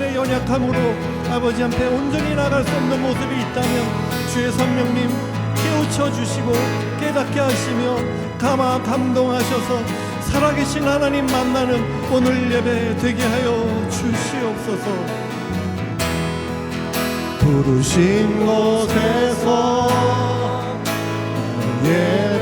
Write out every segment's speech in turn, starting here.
인간의 연약함으로 아버지 한테 온전히 나갈 수 없는 모습이 있다면 주의 성령님 깨우쳐 주시고 깨닫게 하시며 감화 감동하셔서 살아계신 하나님 만나는 오늘 예배 되게 하여 주시옵소서. 부르신 곳에서 예.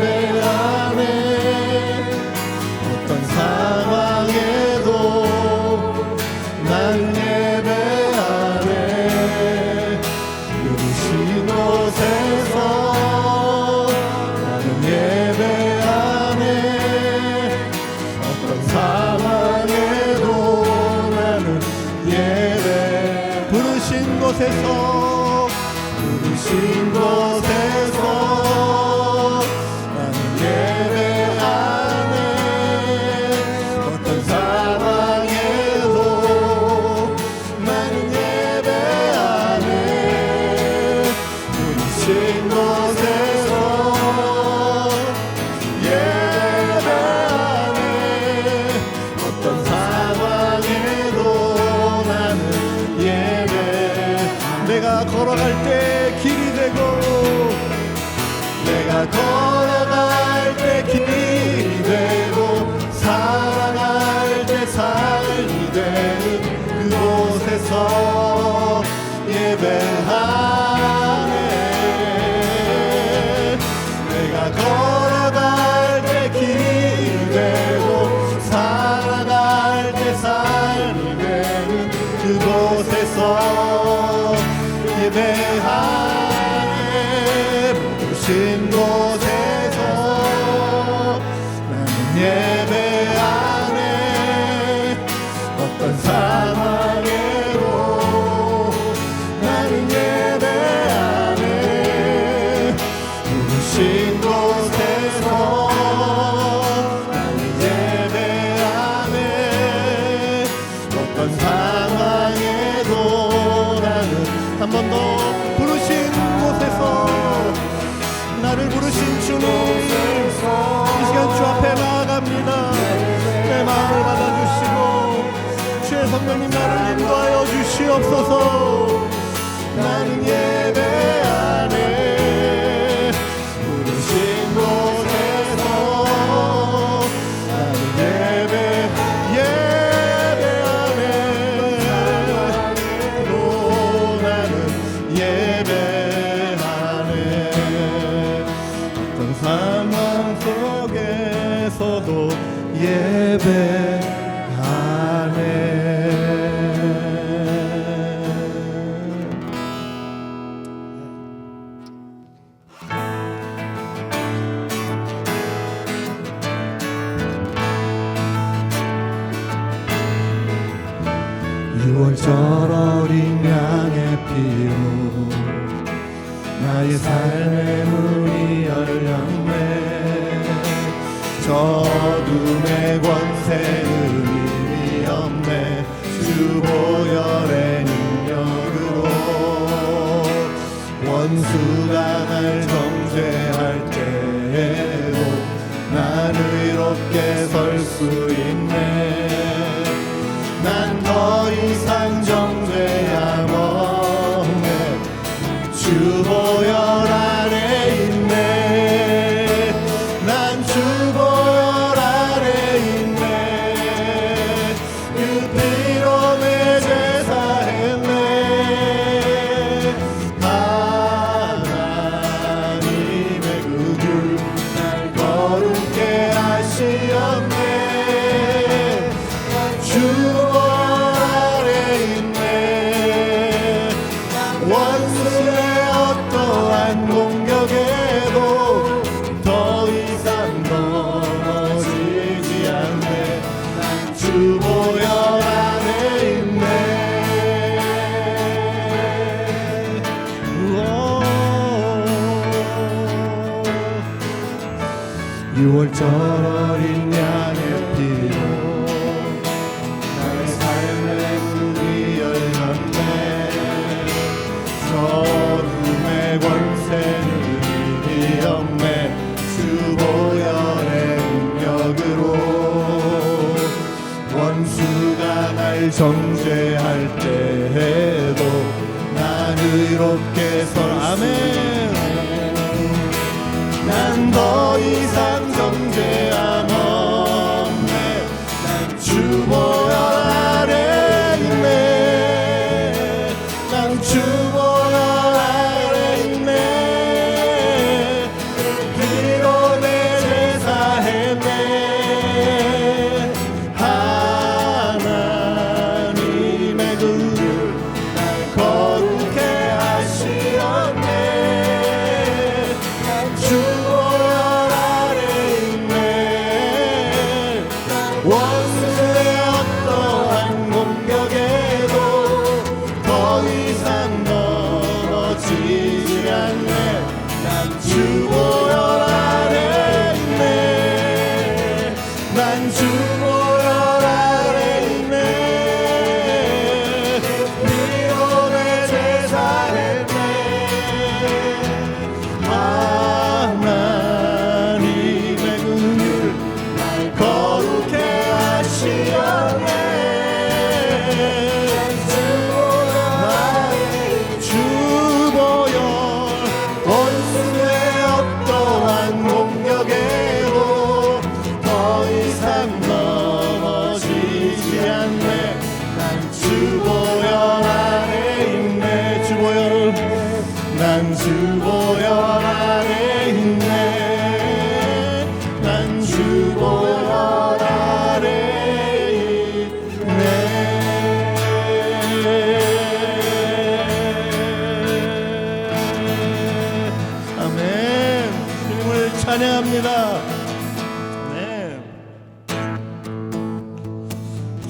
앞에서 예배하 주옵소서 나는 예배 원수가 날 정죄할 때에도 난 의롭게 설 수 있네. 난 더 이상 우월절 어린 양의 피로 나의 삶의 문이 열렸네. 저 어둠의 권세는 이미 없네. 주 보혈의 능력으로 원수가 날 정죄할 때에도 난 의롭게 설. 아멘. 난더 이상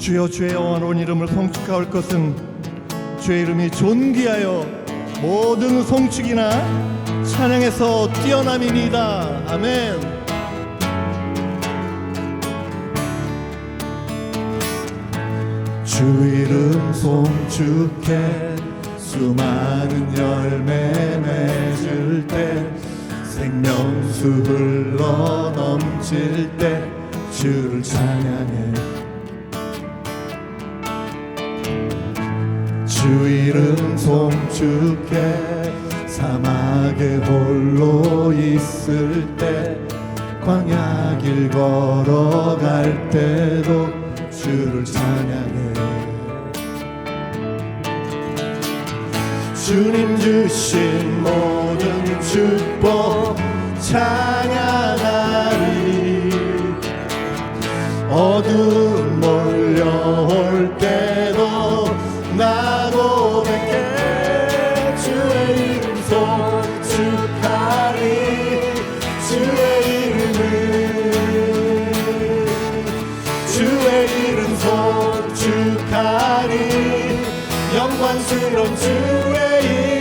주여 주의 영원한 이름을 성축할 것은 주의 이름이 존귀하여 모든 송축이나 찬양에서 뛰어남이니이다. 아멘 주 이름 송축해 수많은 열매 맺을 때 생명수 흘러 넘칠 때 주를 찬양해. 주 이름 송축해 사막에 홀로 있을 때 광야 길 걸어갈 때도 주를 찬양해. 주님 주신 모든 축복 찬양하리. 어두움 몰려올 때도 나 고백해 주의 이름 송축하리. 주의 이름을 주의 이름 송축하리 영광스러운 주의 이름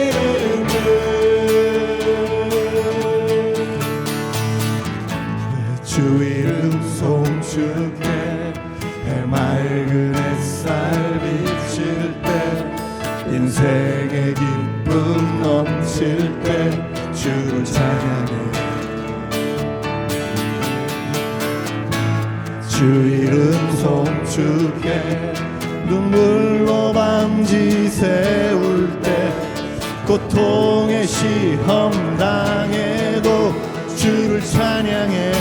송축해 눈물로 밤지 세울 때 고통의 시험 당해도 주를 찬양해.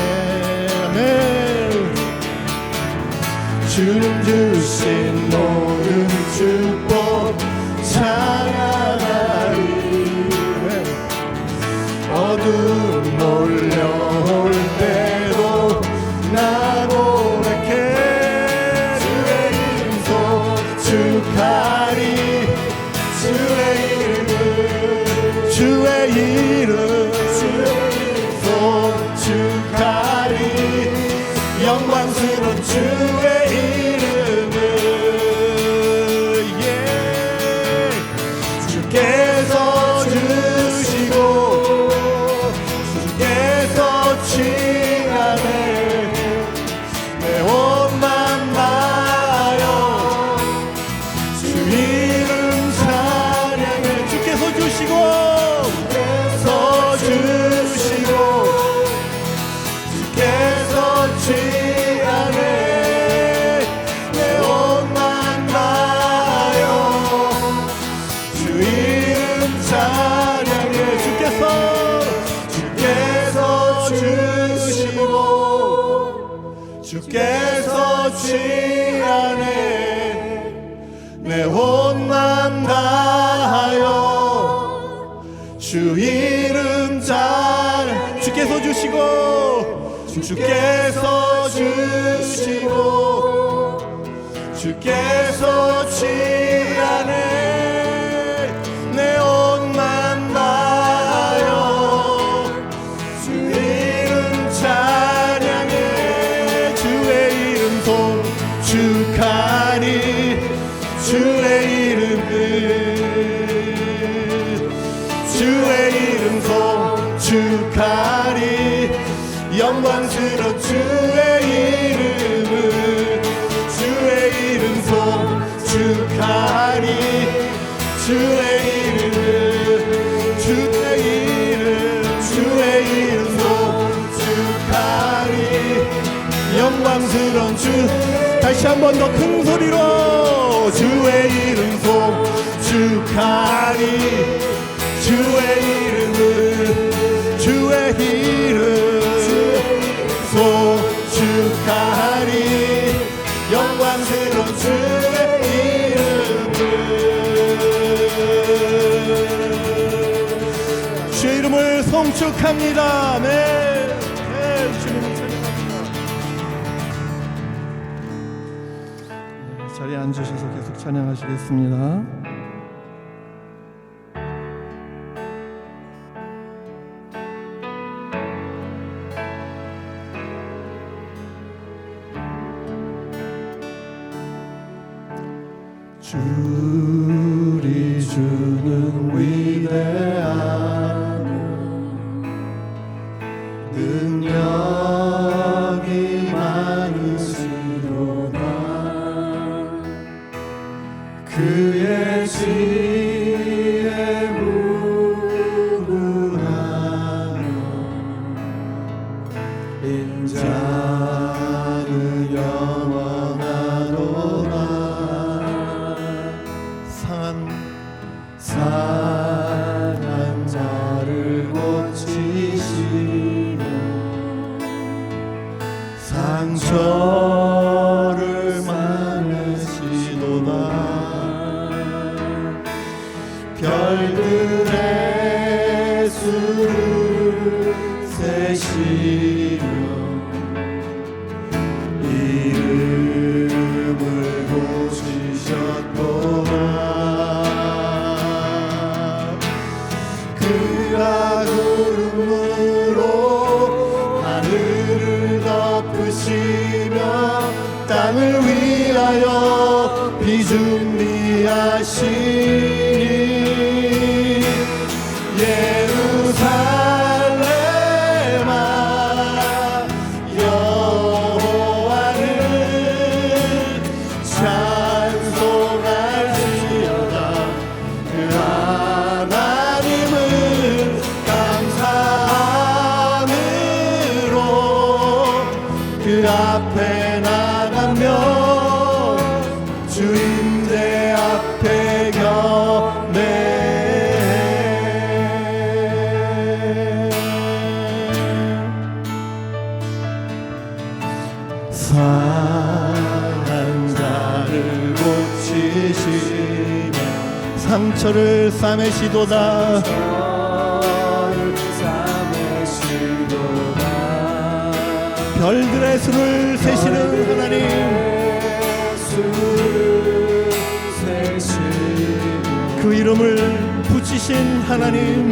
아멘. 주님 주신 모든 축 못난다하여 주 이름 잘 주께서 주시고 주께서 주시고 주께서 주시고. 다시 한 번 더 큰 소리로 주의 이름 송축하니 주의 이름을 주의 이름 송축하니 영광스러운 주의 이름을. 주의 이름을 송축합니다. 아멘 찬양하시겠습니다. 주 예수를 세시며 저를 싸매시도다. 별들의 수를 세시는 하나님. 그 이름을 붙이신 하나님.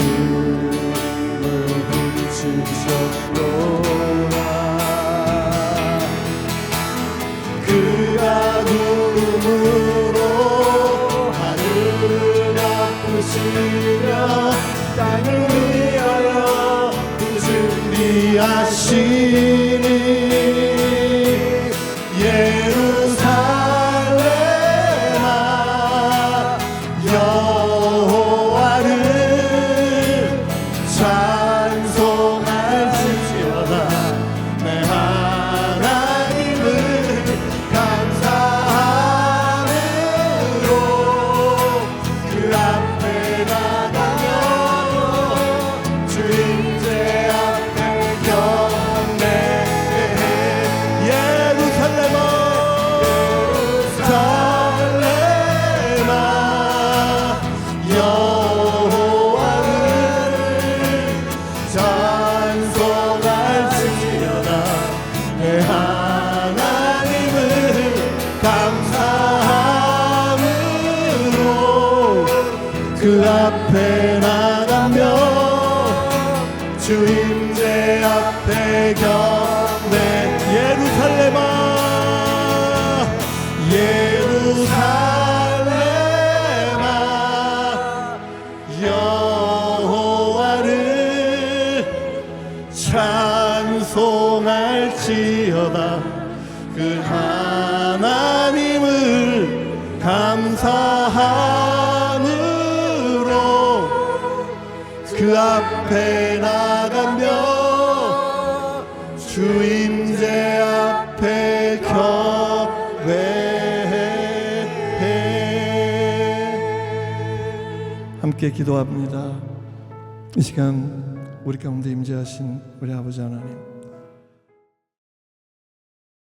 들으라 땅을 위하여 그 준비하시니. Yeah. 그 하나님을 감사함으로 그 앞에 나가며 주임제 앞에 경배해. 함께 기도합니다. 이 시간 우리 가운데 임재하신 우리 아버지 하나님